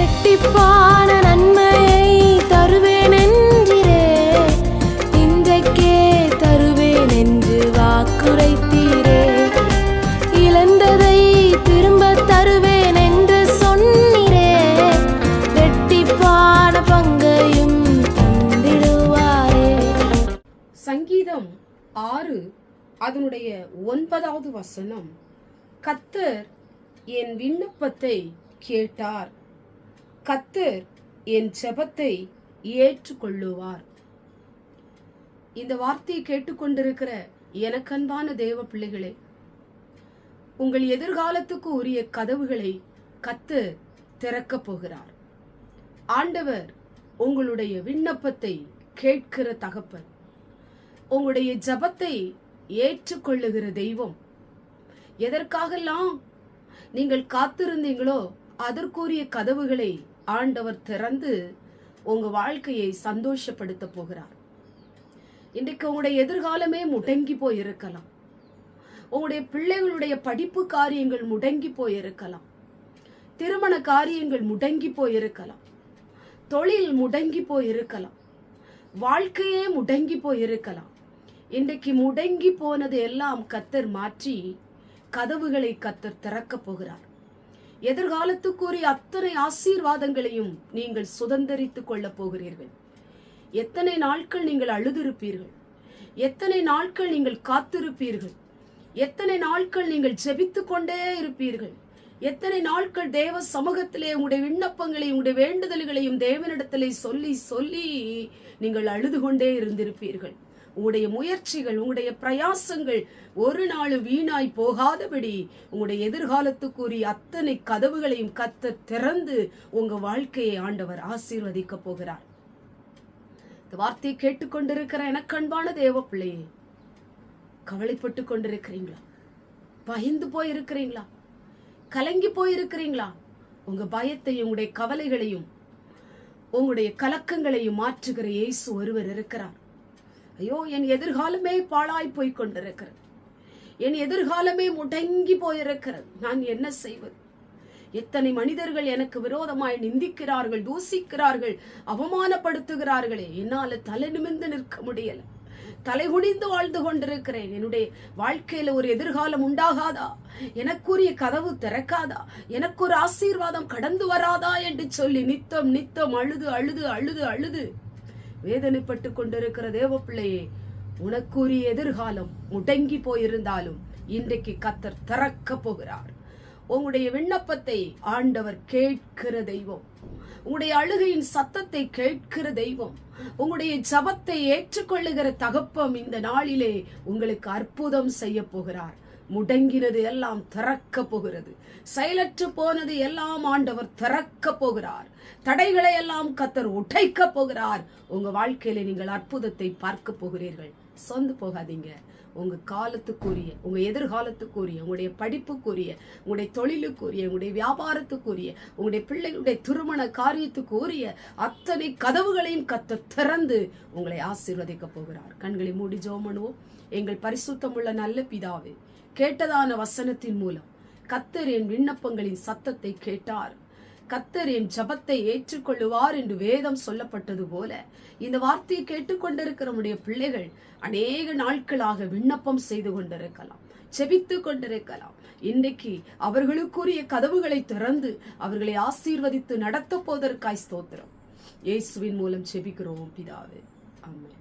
இரட்டிப்பான நன்மையை தருவேன் என்றிரே இன்றைக்கே தருவேன் என்று வாக்குரைத்தீரே. இழந்ததை திரும்ப தருவேன் என்று சொன்னீரே. இரட்டிப்பான பங்கையும் தந்திடுவாரே. சங்கீதம் ஆறு அதனுடைய ஒன்பதாவது வசனம். கத்தர் என் விண்ணப்பத்தை கேட்டார். கத்தர் என் ஜெபத்தை ஏற்றுக்கொள்ளுவார். இந்த வார்த்தையை கேட்டுக்கொண்டிருக்கிற எனக்கன்பான தேவ பிள்ளைகளே உங்கள் எதிர்காலத்துக்கு உரிய கதவுகளை கத்து திறக்கப் போகிறார். ஆண்டவர் உங்களுடைய விண்ணப்பத்தை கேட்கிற தகப்பன் உங்களுடைய ஜபத்தை ஏற்றுக்கொள்ளுகிற தெய்வம். எதற்காகலாம் நீங்கள் காத்திருந்தீங்களோ அதற்குரிய கதவுகளை ஆண்டவர் திறந்து உங்க வாழ்க்கையை சந்தோஷப்படுத்த போகிறார். இன்றைக்கு உங்களுடைய எதிர்காலமே முடங்கி போயிருக்கலாம். உங்களுடைய பிள்ளைகளுடைய படிப்பு காரியங்கள் முடங்கி போயிருக்கலாம். திருமண காரியங்கள் முடங்கி போயிருக்கலாம். தொழில் முடங்கி போயிருக்கலாம். வாழ்க்கையே முடங்கி போயிருக்கலாம். இன்றைக்கு முடங்கி போனது எல்லாம் கத்தர் மாற்றி கதவுகளை கத்தர் திறக்கப் போகிறார். எதிர்காலத்துக்குரிய அத்தனை ஆசீர்வாதங்களையும் நீங்கள் சுதந்தரித்துக் கொள்ளப் போகிறீர்கள். எத்தனை நாட்கள் நீங்கள் அழுதிருப்பீர்கள்? எத்தனை நாட்கள் நீங்கள் காத்திருப்பீர்கள்? எத்தனை நாட்கள் நீங்கள் ஜெபித்து கொண்டே இருப்பீர்கள்? எத்தனை நாட்கள் தேவ சமூகத்திலே உங்களுடைய விண்ணப்பங்களையும் உங்களுடைய வேண்டுதல்களையும் தேவனிடத்திலே சொல்லி சொல்லி நீங்கள் அழுது கொண்டே இருந்திருப்பீர்கள். உங்களுடைய முயற்சிகள் உங்களுடைய பிரயாசங்கள் ஒரு நாளும் வீணாய் போகாதபடி உங்களுடைய எதிர்காலத்துக்குரிய அத்தனை கதவுகளையும் கத்த திறந்து உங்க வாழ்க்கையை ஆண்டவர் ஆசீர்வதிக்க போகிறார். இந்த வார்த்தையை கேட்டுக்கொண்டிருக்கிற எனக்கு அன்பான தேவ பிள்ளையே கவலைப்பட்டு கொண்டிருக்கிறீங்களா? பயந்து போயிருக்கிறீங்களா? கலங்கி போயிருக்கிறீங்களா? உங்க பயத்தையும் உங்களுடைய கவலைகளையும் உங்களுடைய கலக்கங்களையும் மாற்றுகிற இயேசு ஒருவர் இருக்கிறார். ஐயோ என் எதிர்காலமே பாழாய் போய் கொண்டிருக்கிறது. என் எதிர்காலமே முடங்கி போயிருக்கிறது. நான் என்ன செய்வது? எத்தனை மனிதர்கள் எனக்கு விரோதமாய் நிந்திக்கிறார்கள் தூசிக்கிறார்கள் அவமானப்படுத்துகிறார்களே என்னால தலை நிமிர்ந்து நிற்க முடியல. தலை குனிந்து வாழ்ந்து கொண்டிருக்கிறேன். என்னுடைய வாழ்க்கையில ஒரு எதிர்காலம் உண்டாகாதா? எனக்குரிய கதவு திறக்காதா? எனக்கு ஒரு ஆசீர்வாதம் கடந்து வராதா என்று சொல்லி நித்தம் நித்தம் அழுது அழுது அழுது அழுது வேதனைப்பட்டு கொண்டிருக்கிற தேவ பிள்ளையே உனக்குரிய எதிர்காலம் முடங்கி போயிருந்தாலும் இன்றைக்கு கத்தர் திறக்க போகிறார். உங்களுடைய விண்ணப்பத்தை ஆண்டவர் கேட்கிற தெய்வம். உங்களுடைய அழுகையின் சத்தத்தை கேட்கிற தெய்வம். உங்களுடைய ஜபத்தை ஏற்றுக்கொள்ளுகிற தகப்பம் இந்த நாளிலே உங்களுக்கு அற்புதம் செய்ய போகிறார். முடங்கினது எல்லாம் திறக்க போகிறது. செயலற்று போனது எல்லாம் ஆண்டவர் திறக்க போகிறார். தடைகளை எல்லாம் கத்தர் உடைக்க போகிறார். உங்க வாழ்க்கையில நீங்கள் அற்புதத்தை பார்க்க போகிறீர்கள். சொந்து போகாதீங்க. உங்க காலத்துக்குரிய உங்க எதிர்காலத்துக்குரிய உங்களுடைய படிப்புக்குரிய உங்களுடைய தொழிலுக்குரிய உங்களுடைய வியாபாரத்துக்குரிய உங்களுடைய பிள்ளைகளுடைய திருமண காரியத்துக்குரிய அத்தனை கதவுகளையும் கத்த திறந்து உங்களை ஆசீர்வதிக்க போகிறார். கண்களை மூடி ஜோமனுவோம் எங்கள் பரிசுத்தமுள்ள நல்ல பிதாவே கேட்டதான வசனத்தின் மூலம் கத்தர் என் விண்ணப்பங்களின் சத்தத்தை கேட்டார். கத்தர் என் ஜபத்தை ஏற்றுக்கொள்ளுவார் என்று வேதம் சொல்லப்பட்டது போல இந்த வார்த்தையை கேட்டுக்கொண்டிருக்கிற நம்முடைய பிள்ளைகள் அநேக நாட்களாக விண்ணப்பம் செய்து கொண்டிருக்கலாம் செபித்து கொண்டிருக்கலாம். இன்றைக்கு அவர்களுக்குரிய கதவுகளை திறந்து அவர்களை ஆசீர்வதித்து நடத்த போவதற்காய் ஸ்தோத்திரம். இயேசுவின் மூலம் செபிக்கிறோம் பிதாவே. ஆமென்.